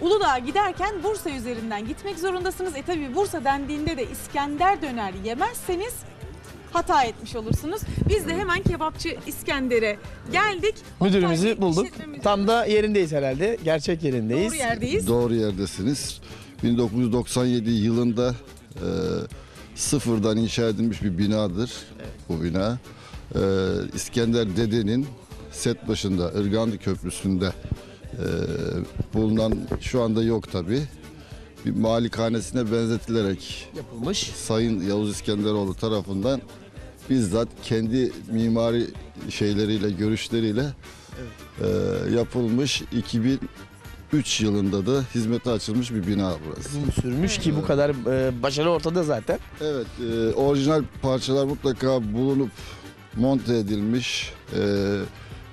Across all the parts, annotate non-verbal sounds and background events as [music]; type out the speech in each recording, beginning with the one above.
Uludağ'a giderken Bursa üzerinden gitmek zorundasınız. E tabi Bursa dendiğinde de İskender döner yemezseniz hata etmiş olursunuz. Biz de hemen kebapçı İskender'e geldik. Müdürümüzü bulduk. Tam da yerindeyiz herhalde. Gerçek yerindeyiz. Doğru yerdeyiz. Doğru yerdesiniz. 1997 yılında e, sıfırdan inşa edilmiş bir binadır bu bina. E, İskender Dede'nin set başında Irgandi Köprüsü'nde e, bulunan şu anda yok tabi. Bir malikanesine benzetilerek Yapılmış. Sayın Yavuz İskenderoğlu tarafından bizzat kendi mimari şeyleriyle, görüşleriyle e, yapılmış 2003 yılında da hizmete açılmış bir bina burası. Uzun sürmüş ki bu kadar e, başarı ortada zaten. Evet, e, orijinal parçalar mutlaka bulunup monte edilmiş, e,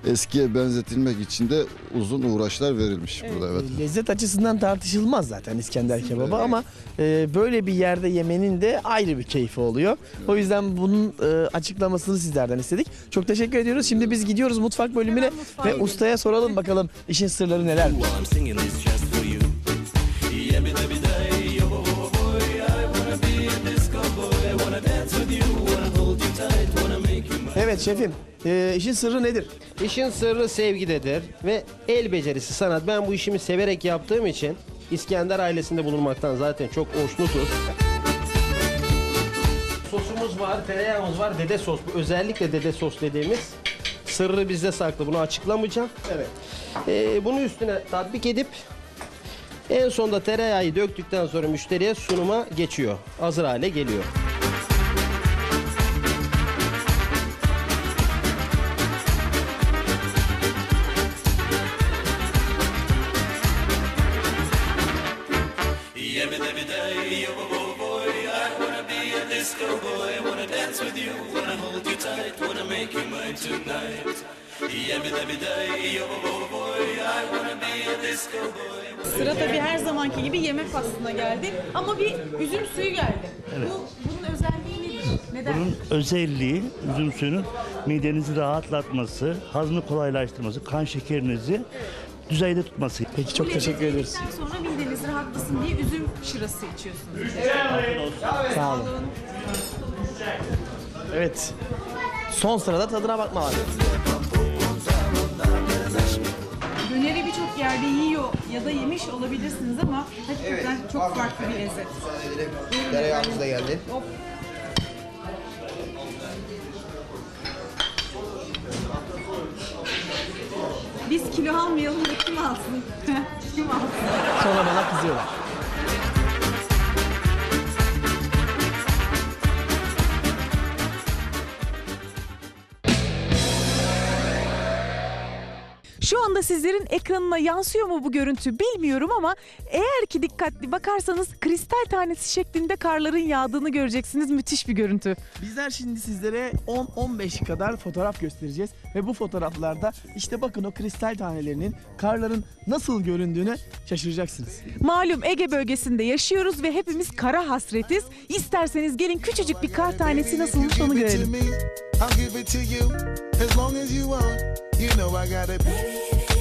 eskiye benzetilmek için de uzun uğraşlar verilmiş burada. Evet. E, Lezzet açısından tartışılmaz zaten İskender kebabı ama e, böyle bir yerde yemenin de ayrı bir keyfi oluyor. O yüzden bunun e, açıklamasını sizlerden istedik. Çok teşekkür ediyoruz. Şimdi biz gidiyoruz mutfak bölümüne Hemen mutfağa ve gidelim. ustaya soralım bakalım işin sırları neler. I'm singing this just for you. Yeah, me every day, yo, boy, boy, I wanna be a disco boy. I wanna dance with you, wanna hold you tight, wanna make you mine. Evet şefim e, işin sırrı nedir? İşin sırrı sevgidedir ve el becerisi sanat. Ben bu işimi severek yaptığım için İskender ailesinde bulunmaktan zaten çok hoşnutuz. Sosumuz var, tereyağımız var, dede sos. Bu özellikle dede sos dediğimiz sırrı bizde saklı. Bunu açıklamayacağım. Evet. Ee, bunu üstüne tatbik edip en sonda tereyağı döktükten sonra müşteriye sunuma geçiyor. Hazır hale geliyor. Disco boy. I wanna dance with you, wanna hold you tight, wanna make you mine tonight. Yeah, me every day, yo, boy, boy, I wanna be a disco boy. Sıra tabii her zamanki gibi yemek faslına geldi. Ama bir üzüm suyu geldi. Bu, bunun özelliği nedir? Neden? Bunun özelliği üzüm suyunun midenizi rahatlatması, hazmı kolaylaştırması, kan şekerinizi düzeyde tutması. Peki çok Bu teşekkür ederiz. sonra mideniz rahatlasın diye üzüm şırası içiyorsunuz. Sağ olun. Evet. Son sırada tadına bakma var. Döneri birçok yerde yiyor ya da yemiş olabilirsiniz ama hakikaten çok farklı bir lezzet. Tereyağımız da geldi. Hop. Biz kilo almayalım da kim alsın? [laughs] kim alsın? Sonra bana kızıyorlar. Şu anda sizlerin ekranına yansıyor mu bu görüntü bilmiyorum ama eğer ki dikkatli bakarsanız kristal tanesi şeklinde karların yağdığını göreceksiniz. Müthiş bir görüntü. Bizler şimdi sizlere 10-15 kadar fotoğraf göstereceğiz ve bu fotoğraflarda işte bakın o kristal tanelerinin karların nasıl göründüğüne şaşıracaksınız. Malum Ege bölgesinde yaşıyoruz ve hepimiz kara hasretiz. İsterseniz gelin küçücük bir kar tanesi nasılmış onu görelim. I'll give it to you. As long as you want, you know I got it.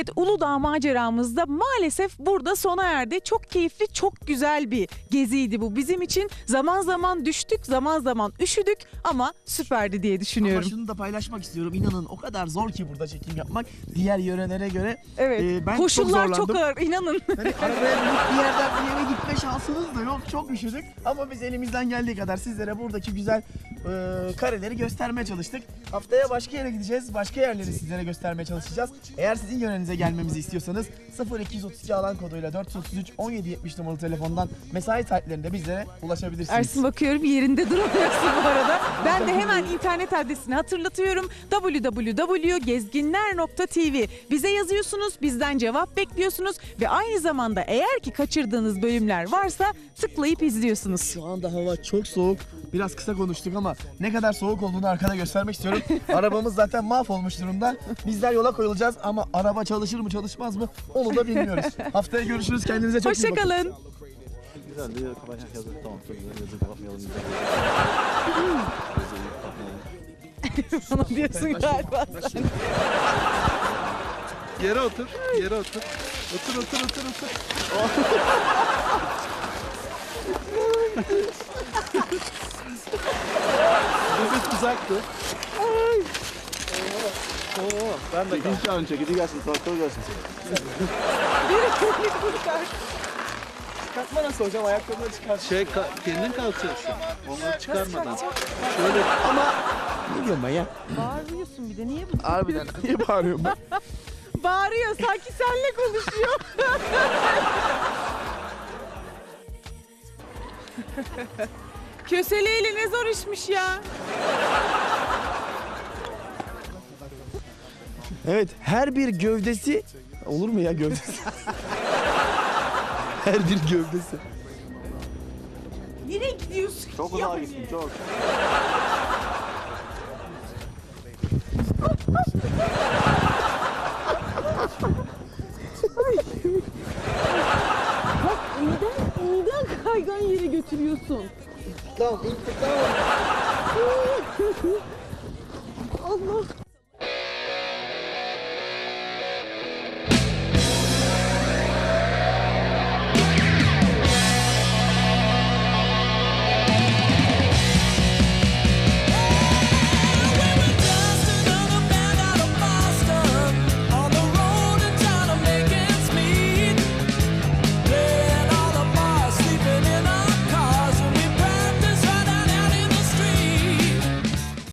Evet Uludağ maceramızda maalesef burada sona erdi. Çok keyifli, çok güzel bir geziydi bu bizim için. Zaman zaman düştük, zaman zaman üşüdük ama süperdi diye Ama düşünüyorum. şunu da paylaşmak istiyorum. İnanın o kadar zor ki burada çekim yapmak. Diğer yörelere göre Evet. Ee, ben Koşullar çok çok, zorlandım. ağır inanın. hani arabaya binip bir yerden bir yere gitme şansımız da yok. Çok üşüdük. Ama biz elimizden geldiği kadar sizlere buradaki güzel e, kareleri göstermeye çalıştık. Haftaya başka yere gideceğiz. Başka yerleri sizlere göstermeye çalışacağız. Eğer sizin yörenize gelmemizi istiyorsanız 0232 alan koduyla 433 1770 numaralı telefondan mesai saatlerinde bizlere ulaşabilirsiniz. Ersin bakıyorum yerinde duramıyorsun bu arada. Ben de hemen internet adresini hatırlatıyorum. www.gezginler.tv Bize yazıyorsunuz, bizden cevap bekliyorsunuz ve aynı zamanda eğer ki kaçırdığınız bölümler varsa tıklayıp izliyorsunuz. Şu anda hava çok soğuk. Biraz kısa konuştuk ama ne kadar soğuk olduğunu arkada göstermek istiyorum. [laughs] Arabamız zaten mahvolmuş durumda. Bizler yola koyulacağız ama araba çalışır mı çalışmaz mı onu da bilmiyoruz. [laughs] Haftaya görüşürüz. Kendinize çok iyi bakın. Hoşçakalın. [laughs] Yazdık. Tamam çok güzel yazdık. Kapatmayalım. Güzel. Bana diyorsun galiba. Yere otur, yere otur. Otur, otur, otur, otur. Nefes uzaktı. Oo, ben de kalktım. Çağırın çekidi gelsin, doktor gelsin. Kalkma nasıl hocam? Ayakkabıları çıkar. Şey, ka- kendin kalkacaksın. Onları çıkarmadan. Şöyle Ama ne diyorum ben ya? Bağırıyorsun bir de niye bu? Harbiden niye bağırıyorum ben? Bağırıyor sanki senle konuşuyor. Köseleyle ne zor işmiş ya. Evet, her bir gövdesi olur mu ya gövdesi? her bir gövdesi. Nereye gidiyorsun? Çok uzağa gittim, çok. [laughs] Neden, neden kaygan yere götürüyorsun? Tamam, intikam. Allah [laughs]